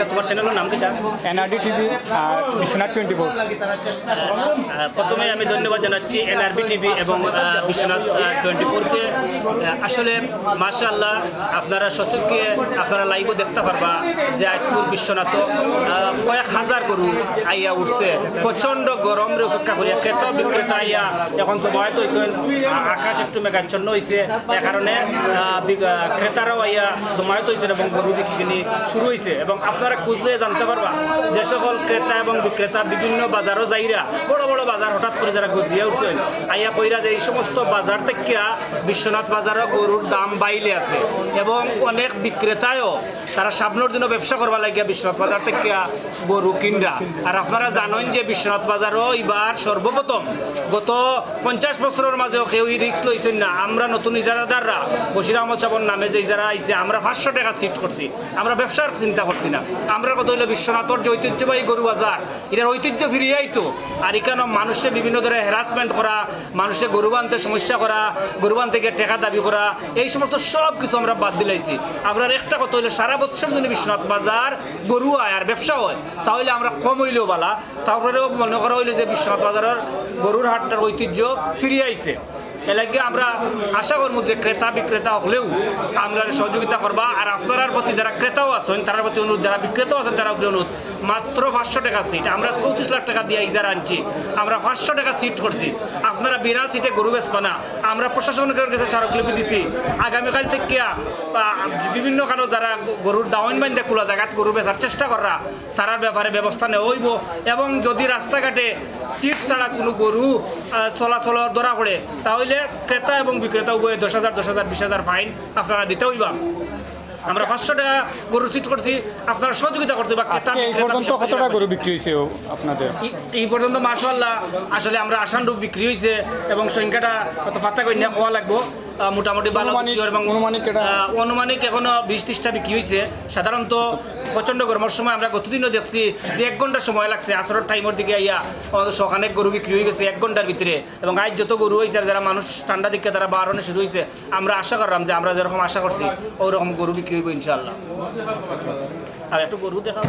কিটা তোমার চ্যানেলের নাম কিটা এনআরডি টিভি আর বিশ্বনাথ টোয়েন্টি ফোর প্রথমে আমি ধন্যবাদ জানাচ্ছি এনআরবি টিভি এবং বিশ্বনাথ টোয়েন্টি ফোরকে আসলে মাশাআল্লাহ আপনারা সচক্ষে আপনারা লাইভও দেখতে পারবা যে আজকুর বিশ্বনাথ কয়েক হাজার গরু আইয়া উঠছে। প্রচণ্ড গরমের অপেক্ষা করিয়া ক্রেতা বিক্রেতা আইয়া এখন জমায়েত হয়েছে আকাশ একটু মেঘাচ্ছন্ন হয়েছে এ কারণে ক্রেতারাও আইয়া জমায়েত হয়েছে এবং গরু বিক্রি শুরু হয়েছে এবং আপনারা খুঁজলে জানতে পারবা যে সকল ক্রেতা এবং বিক্রেতা বিভিন্ন বাজারও যাইরা বড় বড় বাজার হঠাৎ করে যারা গজিয়া উঠছেন আইয়া কইরা যে এই সমস্ত বাজার থেকে বিশ্বনাথ বাজারও গরুর দাম বাইলে আছে এবং অনেক বিক্রেতায়ও তারা সামনের দিনও ব্যবসা করবা লাগিয়া বিশ্বনাথ বাজার থেকে গরু কিনরা আর আপনারা জানেন যে বিশ্বনাথ বাজারও এবার সর্বপ্রথম গত পঞ্চাশ বছরের মাঝেও কেউ রিক্স লইছেন না। আমরা নতুন ইজারাদাররা বশির আহমদ সাবর নামে যে ইজারা আইছে আমরা পাঁচশো টাকা সিট করছি আমরা ব্যবসার চিন্তা করছি না। আমরা কথা হইল বিশ্বনাথর যে ঐতিহ্যবাহী গরু বাজার, এটার ঐতিহ্য ফিরিয়ে আইতো আর এখানে মানুষের বিভিন্ন ধরনের হ্যারাসমেন্ট করা মানুষের গরু বানতে সমস্যা করা, গরু বান থেকে টাকা দাবি করা, এই সমস্ত সব কিছু আমরা বাদ দিলাইছি। আমরা একটা কথা হইল, সারা বছর যদি বিশ্বনাথ বাজার গরু হয় আর ব্যবসা হয়, তাহলে আমরা কম হইলেও বালা। তারপরেও মনে করা হইল যে বিশ্বনাথ বাজারের গরুর হাটটার ঐতিহ্য ফিরিয়ে আইছে। এলাকে আমরা আশা করব যে ক্রেতা বিক্রেতা হলেও আমরা সহযোগিতা করবা। আর আপনার প্রতি যারা ক্রেতাও আছেন তার প্রতি অনুরোধ, যারা বিক্রেতাও আছেন তারা প্রতি অনুরোধ, মাত্র পাঁচশো টাকা সিট আমরা চৌত্রিশ লাখ টাকা দিয়ে ইজারা আনছি। আমরা পাঁচশো টাকা সিট করছি। আপনারা বিনা সিটে গরু বেচবা না। আমরা প্রশাসনের কাছে স্মারকলিপি দিছি। আগামীকাল থেকে বিভিন্ন কারও যারা গরুর দাওয়ান বান্ধে খোলা জায়গাত গরু বেচার চেষ্টা করা তারার ব্যাপারে ব্যবস্থা নেওয়া হইব এবং যদি রাস্তাঘাটে সিট ছাড়া কোনো গরু চলাচল ধরা পড়ে, তাহলে ক্রেতা এবং বিক্রেতা উভয়ে দশ হাজার দশ হাজার বিশ হাজার ফাইন আপনারা দিতে হইবা। আমরা পাঁচশো টাকা গরু সিট করছি আপনারা সহযোগিতা করতে বা ক্রেতা কতটা গরু বিক্রি হয়েছে আপনাদের? এই- পর্যন্ত মাসাল্লাহ আসলে আমরা আসান আসানরূপ বিক্রি হয়েছে এবং সংখ্যাটা কত পাত্তা করে নিয়ে কোয়া লাগবো। মোটামুটি ভালো এবং অনুমানিক এখনও বিশ ত্রিশটা বিক্রি হয়েছে সাধারণত প্রচণ্ড গরমের সময় আমরা গতদিনও দেখছি যে এক ঘণ্টা সময় লাগছে, আসরের টাইমের দিকে আইয়া আমাদের সখানে গরু বিক্রি হয়ে গেছে এক ঘণ্টার ভিতরে। এবং আজ যত গরু হয়েছে যারা মানুষ ঠান্ডা দিকে তারা বার হনে শুরু হয়েছে, আমরা আশা করলাম যে আমরা যেরকম আশা করছি, ওরকম গরু বিক্রি হইব ইনশাল্লাহ আর একটু গরু দেখা